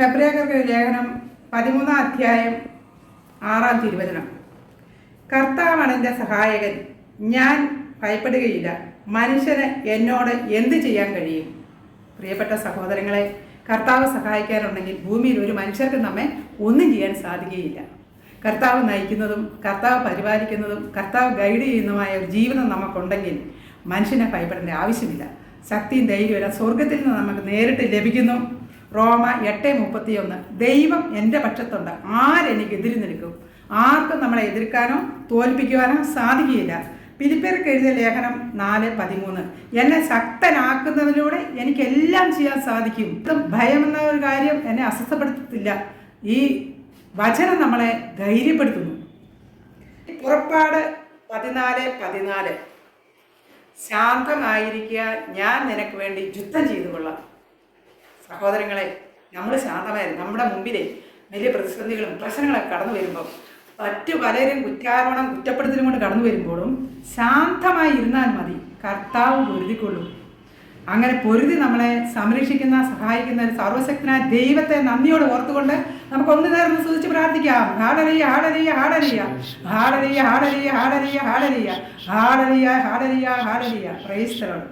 ഫെബ്രുവരി ലേഖനം പതിമൂന്നാം അധ്യായം ആറാം തിരുവചനം. കർത്താവാണ് എന്റെ സഹായകൻ. ഞാൻ ഭയപ്പെടുകയില്ല. മനുഷ്യന് എന്നോട് എന്ത് ചെയ്യാൻ കഴിയും? പ്രിയപ്പെട്ട സഹോദരങ്ങളെ കർത്താവ് സഹായിക്കാനുണ്ടെങ്കിൽ ഭൂമിയിൽ ഒരു മനുഷ്യർക്ക് നമ്മെ ഒന്നും ചെയ്യാൻ സാധിക്കുകയില്ല. കർത്താവ് നയിക്കുന്നതും കർത്താവ് പരിപാലിക്കുന്നതും കർത്താവ് ഗൈഡ് ചെയ്യുന്നതുമായ ഒരു ജീവിതം നമുക്കുണ്ടെങ്കിൽ മനുഷ്യനെ ഭയപ്പെടേണ്ട ആവശ്യമില്ല. ശക്തിയും ധൈര്യവും സ്വർഗത്തിൽ നിന്ന് നമുക്ക് നേരിട്ട് ലഭിക്കുന്നു. റോമ എട്ട് മുപ്പത്തിയൊന്ന്. ദൈവം എന്റെ പക്ഷത്തുണ്ട്. ആരെനിക്ക് എതിരി നിൽക്കും? ആർക്കും നമ്മളെ എതിർക്കാനോ തോൽപ്പിക്കുവാനോ സാധിക്കുകയില്ല. പിലിപ്പേർക്ക് എഴുതിയ ലേഖനം നാല് പതിമൂന്ന്. എന്നെ ശക്തനാക്കുന്നതിലൂടെ എനിക്കെല്ലാം ചെയ്യാൻ സാധിക്കും. ഭയമെന്ന ഒരു കാര്യം എന്നെ അസ്വസ്ഥപ്പെടുത്തത്തില്ല ഈ വചനം നമ്മളെ ധൈര്യപ്പെടുത്തുന്നു. പുറപ്പാട് പതിനാല് പതിനാല്. ശാന്തമായിരിക്കുക ഞാൻ നിനക്ക് വേണ്ടി യുദ്ധം ചെയ്തു കൊള്ളാം സഹോദരങ്ങളെ നമ്മൾ ശാന്തമായിരുന്നു നമ്മുടെ മുമ്പിലെ വലിയ പ്രതിസന്ധികളും പ്രശ്നങ്ങളൊക്കെ കടന്നു വരുമ്പോൾ മറ്റു പലരും കുറ്റാരോപണം കുറ്റപ്പെടുത്തലും കൊണ്ട് കടന്നു വരുമ്പോഴും ശാന്തമായി ഇരുന്നാൽ മതി. കർത്താവ് പൊരുതിക്കൊള്ളും. അങ്ങനെ പൊരുതി നമ്മളെ സംരക്ഷിക്കുന്ന സഹായിക്കുന്ന ഒരു സർവശക്തനായ ദൈവത്തെ നന്ദിയോട് ഓർത്തുകൊണ്ട് നമുക്ക് ഒന്ന് നേരം സൂചിച്ച് പ്രാർത്ഥിക്കാം ഹാടലിയ ഹാടലിയ ഹാടലിയ ഹാടലിയ ഹാടലിയ ഹാടലിയ ഹാടലിയ ഹാടലിയ ഹാടലിയ ഹാടലിയ പ്രൈസ്തലോട്